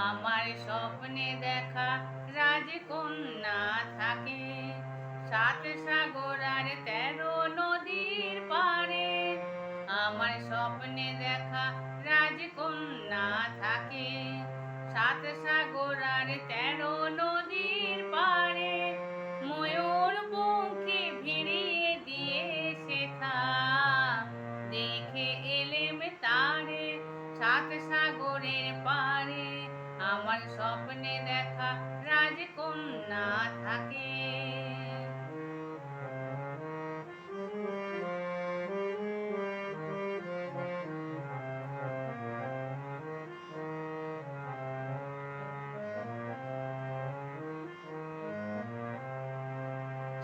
আমার স্বপ্নে দেখা রাজকন্যা থাকে। সাত সাগর আর তেরো নদীর পারে আমার স্বপ্নে দেখা রাজকন্যা থাকে। সাত সাগর আর তেরো নদীর পারে ময়ূর পঙ্খে ভিড়িয়ে দিয়ে সেথা দেখে এলেম তারে সাত সাগরের পারে আমার স্বপ্নে দেখা রাজকন্যা থাকে।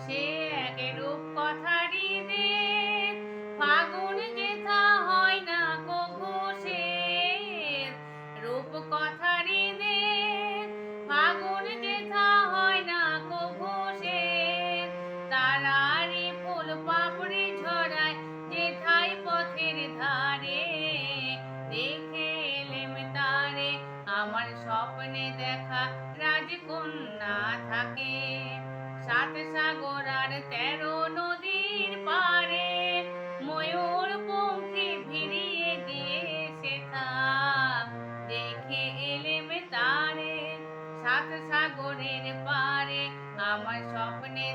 সে এক তারারি পাপড়ি ঝরায় যেথায় পথের ধারে। দেখে এলেম তারে, আমার স্বপ্নে দেখা রাজকন্যা থাকে। সাত সাগর আর তেরো নদীর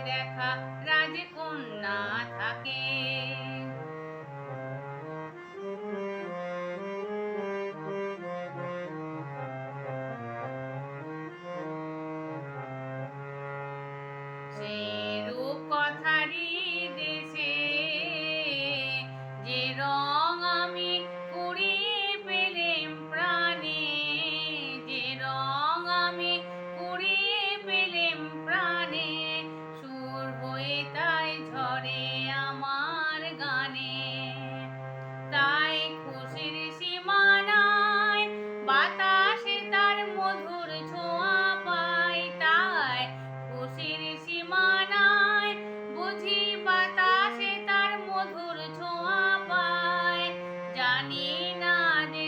দেখা রাজকন্যা থাকে।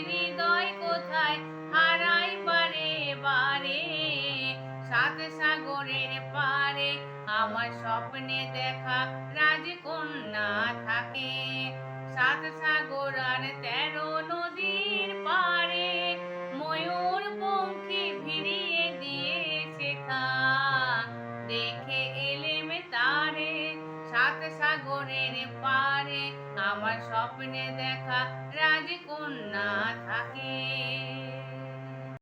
হৃদয় কোথায় হারাই পারে বারে সাগরের পারে আমার স্বপ্নে স্বপ্নে দেখা রাজকন্যা থাকে।